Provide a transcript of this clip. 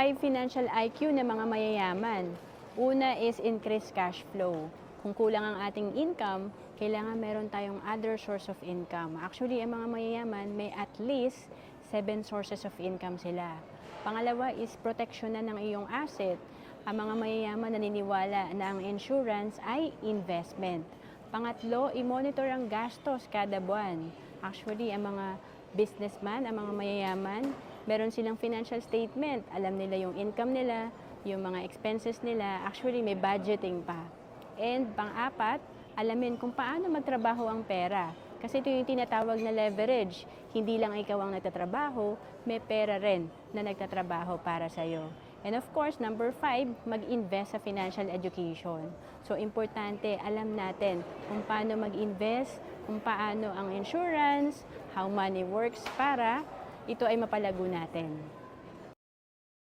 five financial IQ ng mga mayayaman. Una is increase cash flow. Kung kulang ang ating income, kailangan meron tayong other source of income. Actually, ang mga mayayaman may at least seven sources of income sila. Pangalawa is protection na ng iyong asset. Ang mga mayayaman naniniwala na ang insurance ay investment. Pangatlo, i-monitor ang gastos kada buwan. Actually, ang mga businessman, ang mga mayayaman, meron silang financial statement. Alam nila yung income nila, yung mga expenses nila. Actually, may budgeting pa. And pang-apat, alamin kung paano magtrabaho ang pera. Kasi ito yung tinatawag na leverage. Hindi lang ikaw ang nagtatrabaho, may pera rin na nagtatrabaho para sa'yo. And of course, number five, mag-invest sa financial education. So, importante, alam natin kung paano mag-invest, kung paano ang insurance, how money works para ito ay mapalago natin.